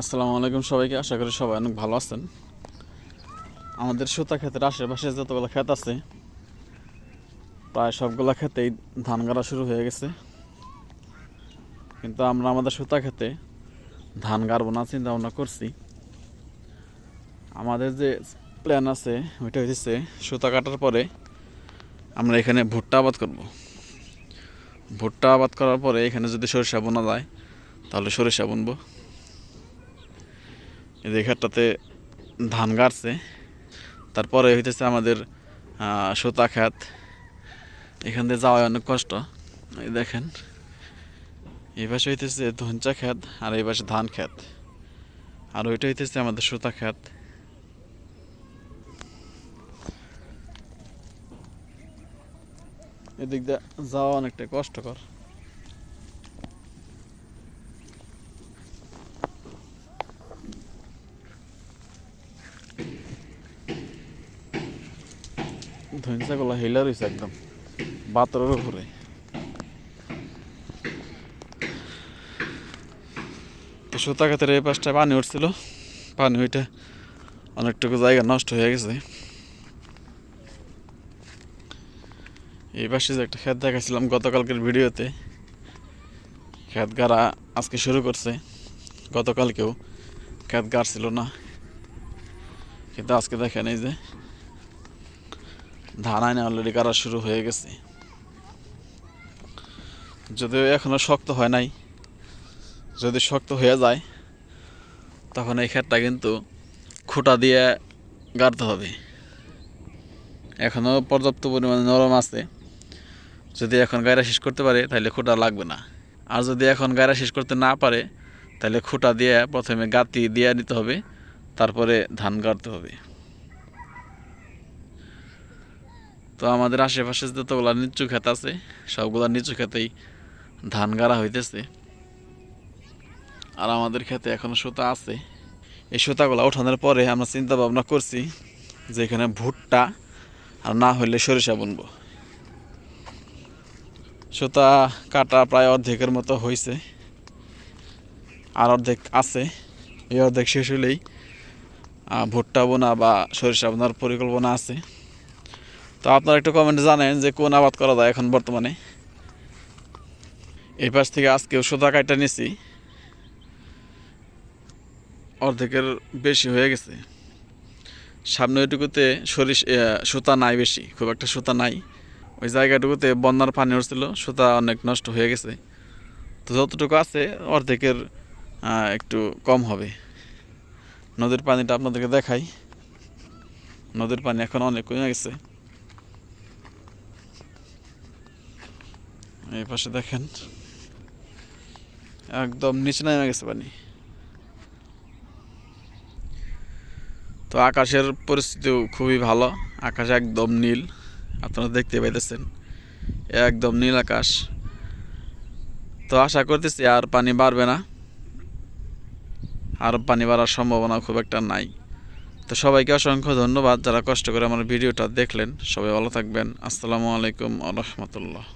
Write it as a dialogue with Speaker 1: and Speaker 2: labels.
Speaker 1: আসসালামু আলাইকুম সবাইকে, আশা করি সবাই অনেক ভালো আছেন। আমাদের সুতা ক্ষেতের আশেপাশে যতগুলো ক্ষেত আছে, প্রায় সবগুলো ক্ষেতেই ধান গাড়া শুরু হয়ে গেছে। কিন্তু আমরা আমাদের সুতা ক্ষেতে ধান গাড়বো না চিন্তা ভাবনা করছি। আমাদের যে প্ল্যান আছে, ওইটা হচ্ছে সুতা কাটার পরে আমরা এখানে ভুট্টা আবাদ করব। ভুট্টা আবাদ করার পরে এখানে যদি সরিষা বোনা যায়, তাহলে সরিষা বুনবো। ক্ষেতটাতে ধান গাড়ছে। তারপরে হইতেছে আমাদের সুতা ক্ষেত এখান দিয়ে যাওয়া অনেক কষ্ট। এই দেখেন, এই পাশে হইতেছে ধনচা ক্ষেত আর এই পাশে ধান ক্ষেত আর ওইটা হইতেছে আমাদের সুতা ক্ষেত এদিক দিয়ে যাওয়া অনেকটা কষ্টকর। ধনসাগুলো হেলা রয়েছে একদম। বাতরের উপরে। তো সুতা খাতের এই পাশটায় পানি উঠছিল। পানি ওইটা অনেকটুকু জায়গা নষ্ট হয়ে গেছে। এই পাশে যে একটা ক্ষেত দেখাছিলাম গতকালকের ভিডিওতে। ক্ষেত গাড়া আজকে শুরু করছে। গতকালকেও ক্ষেত গাড়ছিল না। কিন্তু আজকে দেখেন এই যে ধান আইনে অলরেডি গাড়া শুরু হয়ে গেছে। যদিও এখনও শক্ত হয় নাই, যদি শক্ত হয়ে যায়, তখন এই ক্ষেতটা কিন্তু খুঁটা দিয়ে গাড়তে হবে। এখনও পর্যাপ্ত পরিমাণে নরম আছে। যদি এখন গায়রা শেষ করতে পারে, তাহলে খুঁটা লাগবে না। আর যদি এখন গায়রা শেষ করতে না পারে, তাহলে খুঁটা দিয়ে প্রথমে গাতি দিয়ে নিতে হবে, তারপরে ধান গাড়তে হবে। তো আমাদের আশেপাশে যতগুলো নিচু ক্ষেত আছে, সবগুলা নিচু ক্ষেতেই ধান গাড়া হইতেছে। আর আমাদের ক্ষেতে এখনও সুতা আছে। এই সুতাগুলো ওঠানোর পরে আমরা চিন্তা ভাবনা করছি যে এখানে ভুট্টা আর না হইলে সরিষা বুনবো। সুতা কাটা প্রায় অর্ধেকের মতো হয়েছে আর অর্ধেক আছে। এই অর্ধেক শেষ হলেই ভুট্টা বোনা বা সরিষা বোনার পরিকল্পনা আছে। তো আপনারা একটু কমেন্টে জানেন যে কোন আবাদ করা যায় এখন বর্তমানে। এই পাশ থেকে আজকেও সুতা কাটা নিছি। অর্ধেকের বেশি হয়ে গেছে। সামনে ওইটুকুতে সরিষ সুতা নাই বেশি, খুব একটা সুতা নাই। ওই জায়গাটুকুতে বন্যার পানি উঠছিল, সুতা অনেক নষ্ট হয়ে গেছে। তো যতটুকু আছে অর্ধেকের একটু কম হবে। নদীর পানিটা আপনাদেরকে দেখাই। নদীর পানি এখন অনেক কমে গেছে। এই পাশে দেখেন। একদম নিচে নেমে গেছে পানি। তো আকাশের পরিস্থিতিও খুবই ভালো। আকাশ একদম নীল। আপনারা দেখতে পাইতেছেন, একদম নীল আকাশ। তো আশা করতেছি আর পানি বাড়বে না। আর পানি বাড়ার সম্ভাবনা খুব একটা নাই। তো সবাইকে অসংখ্য ধন্যবাদ যারা কষ্ট করে আমার ভিডিওটা দেখলেন। সবাই ভালো থাকবেন। আসসালামু আলাইকুম রহমতুল্লাহ।